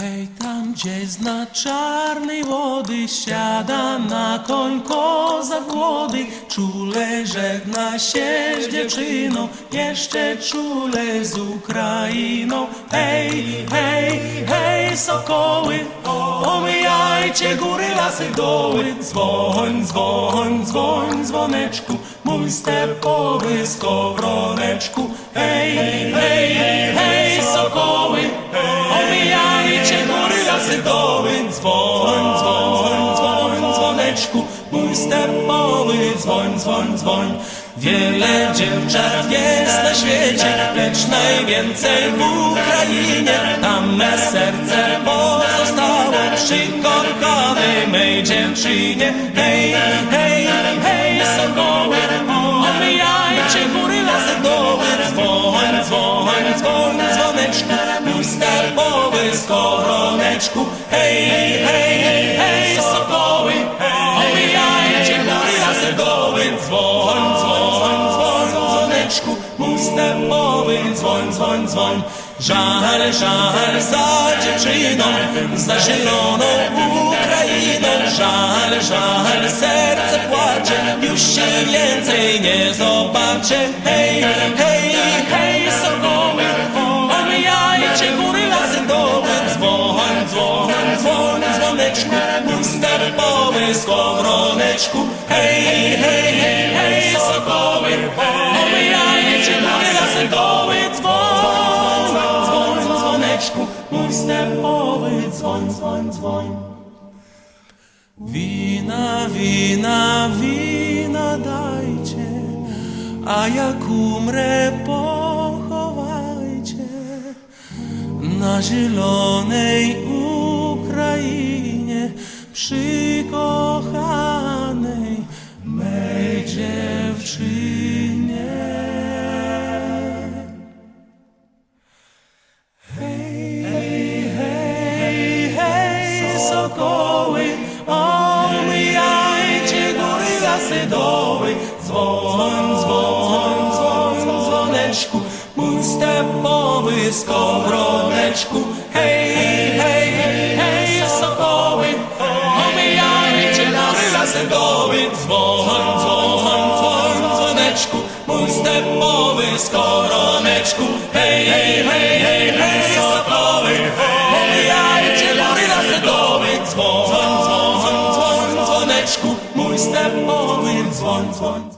Hej, tam gdzie zna czarnej wody siada na koń kozak młody, czule żegna się z dziewczyną, jeszcze czule z Ukrainą. Hej, hej, hej, sokoły, omijajcie góry, lasy, doły, dzwoń, dzwoń, dzwoń, dzwoneczku, mój stepowy skowroneczku. Hej, hej, dzwoneczku, mój stepowy dzwoń, dzwoń, dzwoń. Wiele dziewczat jest na świecie, lecz najwięcej w Ukrainie. Tam me serce pozostało przy kochanej mej dziewczynie. Hej, hej, hej, sokoły, omijajcie góry, lasy, doły, dzwoń, dzwoń, dzwoń, dzwoneczku, mój stepowy skoroneczku. Hej, hej, dzwoneczku, mój stepowy dzwoń, dzwoń, dzwoń. Żal, żal za dziewczyną, za zieloną Ukrainą. Żal, żal, serce płacze, już się więcej nie zobaczę. Hej, hej, hej, sokoły, omijajcie góry, lasy, doły, dzwoń, dzwoń, dzwoń, dzwoneczku, mój stepowy skowroneczku. Hej, hej, stepowy dzwoń, dzwoń, dzwoń. Wina, wina, wina dajcie, a jak umrę pochowajcie na zielonej Ukrainie przy сидовий, дзвон, дзвон, дзвон, дзвонечку, будь степовий скобронечку, гей, гей, гей, гей, соковий, оміяючи нас сидовий, дзвон, дзвон, дзвон, дзвонечку, будь степовий скоронечку, гей, гей, гей, гей, гей, соковий, оміяючи нас сидовий, дзвон, дзвон, дзвон, дзвонечку, мой степовий. once, once.